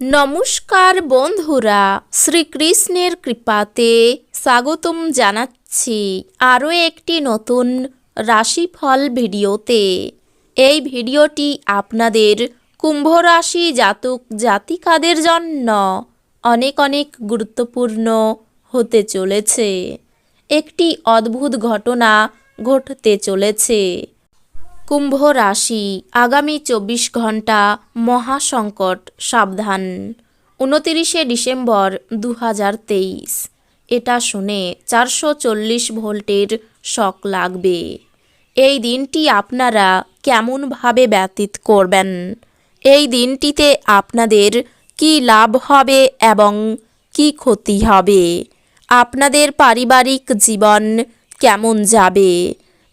নমস্কার বন্ধুরা, শ্রীকৃষ্ণের কৃপাতে স্বাগতম জানাচ্ছি আরও একটি নতুন রাশিফল ভিডিওতে। এই ভিডিওটি আপনাদের কুম্ভ রাশি জাতক জাতিকাদের জন্য অনেক অনেক গুরুত্বপূর্ণ হতে চলেছে। একটি অদ্ভুত ঘটনা ঘটতে চলেছে। কুম্ভ রাশি, আগামী চব্বিশ ঘণ্টা মহাসংকট, সাবধান। উনতিরিশে ডিসেম্বর দু হাজার তেইশ। এটা শুনে চারশো চল্লিশ ভোল্টের শক লাগবে। এই দিনটি আপনারা কেমনভাবে ব্যতীত করবেন? এই দিনটিতে আপনাদের কি লাভ হবে এবং কি ক্ষতি হবে? আপনাদের পারিবারিক জীবন কেমন যাবে?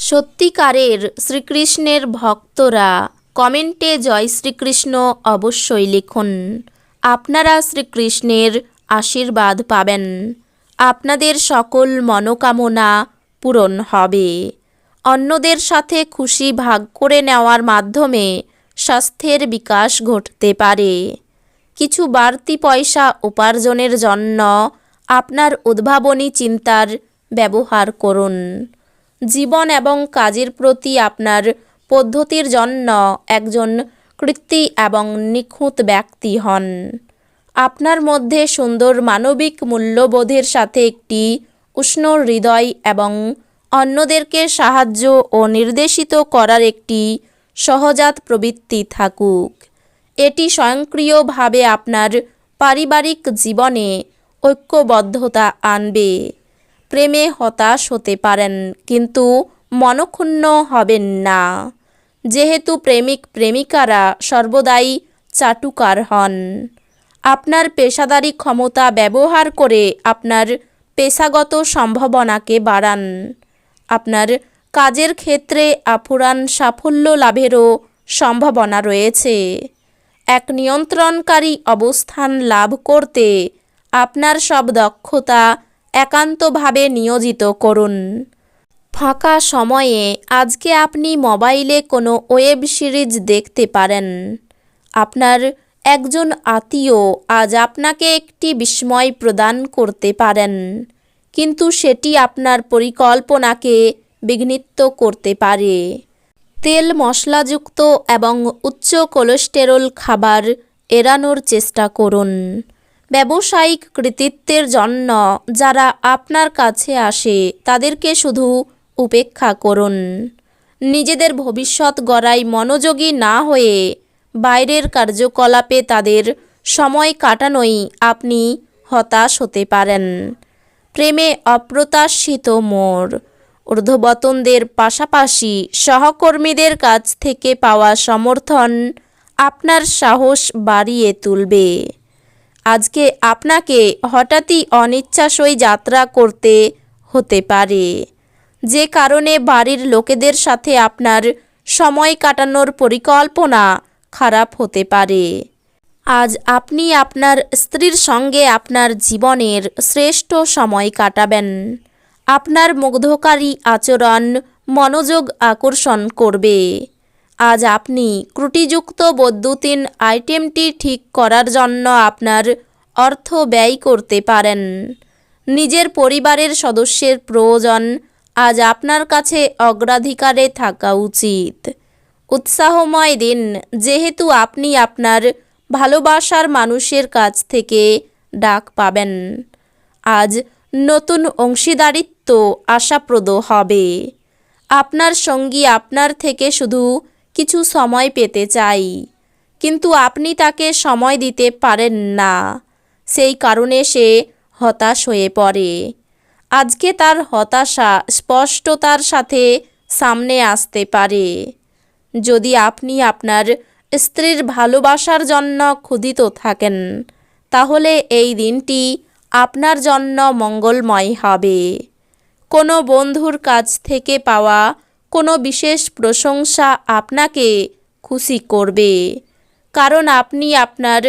সত্যিকারের শ্রীকৃষ্ণের ভক্তরা কমেন্টে জয় শ্রীকৃষ্ণ অবশ্যই লিখুন। আপনারা শ্রীকৃষ্ণের আশীর্বাদ পাবেন। আপনাদের সকল মনোকামনা পূরণ হবে। অন্যদের সাথে খুশি ভাগ করে নেওয়ার মাধ্যমে স্বাস্থ্যের বিকাশ ঘটতে পারে। কিছু বাড়তি পয়সা উপার্জনের জন্য আপনার উদ্ভাবনী চিন্তার ব্যবহার করুন। জীবন এবং কাজের প্রতি আপনার পদ্ধতির জন্য একজন কৃত্তি এবং নিখুঁত ব্যক্তি হন। আপনার মধ্যে সুন্দর মানবিক মূল্যবোধের সাথে একটি উষ্ণ হৃদয় এবং অন্যদেরকে সাহায্য ও নির্দেশিত করার একটি সহজাত প্রবৃত্তি থাকুক। এটি স্বয়ংক্রিয়ভাবে আপনার পারিবারিক জীবনে ঐক্যবদ্ধতা আনবে। প্রেমে হতাশ হতে পারেন, কিন্তু মনক্ষুণ্ণ হবেন না। যেহেতু প্রেমিক প্রেমিকারা সর্বদাই চাটুকার হন। আপনার পেশাদারি ক্ষমতা ব্যবহার করে আপনার পেশাগত সম্ভাবনাকে বাড়ান। আপনার কাজের ক্ষেত্রে আফুরান সাফল্য লাভেরও সম্ভাবনা রয়েছে। এক নিয়ন্ত্রণকারী অবস্থান লাভ করতে আপনার সব দক্ষতা একান্তভাবে নিয়োজিত করুন। ফাঁকা সময়ে আজকে আপনি মোবাইলে কোনো ওয়েব সিরিজ দেখতে পারেন। আপনার একজন আত্মীয় আজ আপনাকে একটি বিস্ময় প্রদান করতে পারেন, কিন্তু সেটি আপনার পরিকল্পনাকে বিঘ্নিত করতে পারে। তেল মশলাযুক্ত এবং উচ্চ কোলেস্টেরল খাবার এড়ানোর চেষ্টা করুন। ব্যবসায়িক কৃতিত্বের জন্য যারা আপনার কাছে আসে, তাদেরকে শুধু উপেক্ষা করুন। নিজেদের ভবিষ্যৎ গড়াই মনোযোগী না হয়ে বাইরের কার্যকলাপে তাদের সময় কাটানোই আপনি হতাশ হতে পারেন। প্রেমে অপ্রত্যাশিত মোড় ঊর্ধ্ববতনদের পাশাপাশি সহকর্মীদের কাছ থেকে পাওয়া সমর্থন আপনার সাহস বাড়িয়ে তুলবে। আজকে আপনাকে হঠাৎই অনিচ্ছাসই যাত্রা করতে হতে পারে। যে কারণে বাড়ির লোকেদের সাথে আপনার সময় কাটানোর পরিকল্পনা খারাপ হতে পারে। আজ আপনি আপনার স্ত্রীর সঙ্গে আপনার জীবনের শ্রেষ্ঠ সময় কাটাবেন। আপনার মুগ্ধকারী আচরণ মনোযোগ আকর্ষণ করবে। আজ আপনি ত্রুটিযুক্ত বৈদ্যুতিন আইটেমটি ঠিক করার জন্য আপনার অর্থ ব্যয় করতে পারেন। নিজের পরিবারের সদস্যের প্রয়োজন আজ আপনার কাছে অগ্রাধিকারে থাকা উচিত। উৎসাহময় দিন, যেহেতু আপনি আপনার ভালোবাসার মানুষের কাছ থেকে ডাক পাবেন। আজ নতুন অংশীদারিত্ব আশাপ্রদ হবে। আপনার সঙ্গী আপনার থেকে শুধু কিছু সময় পেতে চাই। কিন্তু আপনি তাকে সময় দিতে পারেন না। সেই কারণে সে হতাশ হয়ে পড়ে। আজকে তার হতাশা স্পষ্টতার সাথে সামনে আসতে পারে। যদি আপনি আপনার স্ত্রীর ভালোবাসার জন্য ক্ষুদিত থাকেন, তাহলে এই দিনটি আপনার জন্য মঙ্গলময় হবে। কোনো বন্ধুর কাছ থেকে পাওয়া কোনো বিশেষ প্রশংসা আপনাকে খুশি করবে। কারণ আপনি আপনার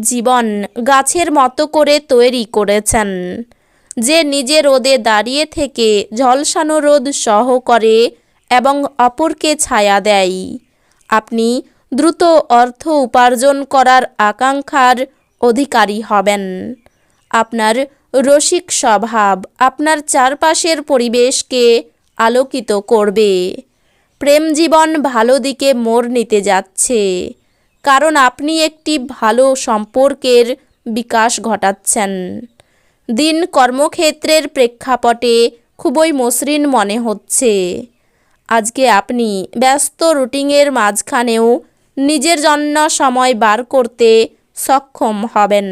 জীবন গাছের মতো করে তৈরি করেছেন। যে নিজে রোদে দাঁড়িয়ে থেকে ঝলসানো রোদ সহ করে এবং অপরকে ছায়া দেয়। আপনি দ্রুত অর্থ উপার্জন করার আকাঙ্ক্ষার অধিকারী হবেন। আপনার রসিক স্বভাব আপনার চারপাশের পরিবেশকে আলোকিত করবে। প্রেম জীবন ভালো দিকে মোড় নিতে যাচ্ছে। কারণ আপনি একটি ভালো সম্পর্কের বিকাশ ঘটাচ্ছেন। দিন কর্মক্ষেত্রের প্রেক্ষাপটে খুবই মসৃণ মনে হচ্ছে। আজকে আপনি ব্যস্ত রুটিনের মাঝখানেও নিজের জন্য সময় বার করতে সক্ষম হবেন।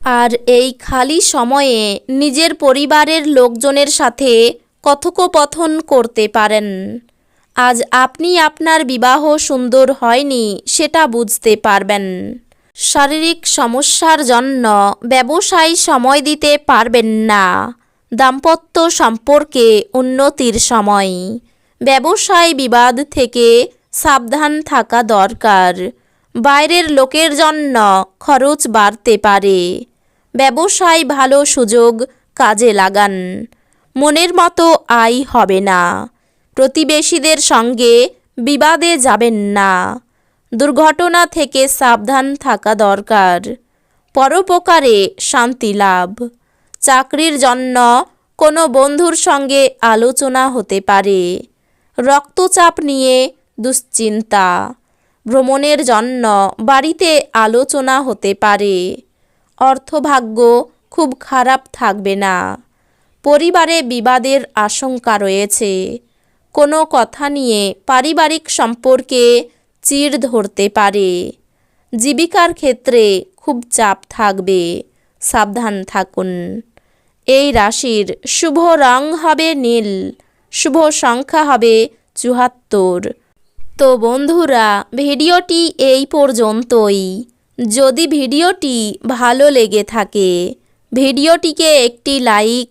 আর এই খালি সময়ে নিজের পরিবারের লোকজনের সাথে কথোপকথন করতে পারেন। আজ আপনি আপনার বিবাহ সুন্দর হয়নি, সেটা বুঝতে পারবেন। শারীরিক সমস্যার জন্য ব্যবসায় সময় দিতে পারবেন না। দাম্পত্য সম্পর্কে উন্নতির সময়। ব্যবসায় বিবাদ থেকে সাবধান থাকা দরকার। বাইরের লোকের জন্য খরচ বাড়তে পারে। ব্যবসায় ভালো সুযোগ কাজে লাগান। মনের মতো আয় হবে না। প্রতিবেশীদের সঙ্গে বিবাদে যাবেন না। দুর্ঘটনা থেকে সাবধান থাকা দরকার। পরোপকারে শান্তি লাভ। চাকরির জন্য কোনো বন্ধুর সঙ্গে আলোচনা হতে পারে। রক্তচাপ নিয়ে দুশ্চিন্তা। ভ্রমণের জন্য বাড়িতে আলোচনা হতে পারে। অর্থভাগ্য খুব খারাপ থাকবে না। পরিবারে বিবাদের আশঙ্কা রয়েছে। কোনো কথা নিয়ে পারিবারিক সম্পর্কে চিড় ধরতে পারে। জীবিকার ক্ষেত্রে খুব চাপ থাকবে। সাবধান থাকুন। এই রাশির শুভ রং হবে নীল, শুভ সংখ্যা হবে চুহাত্তর তো বন্ধুরা, ভিডিওটি এই পর্যন্তই। যদি ভিডিওটি ভালো লেগে থাকে, ভিডিওটিকে একটি লাইক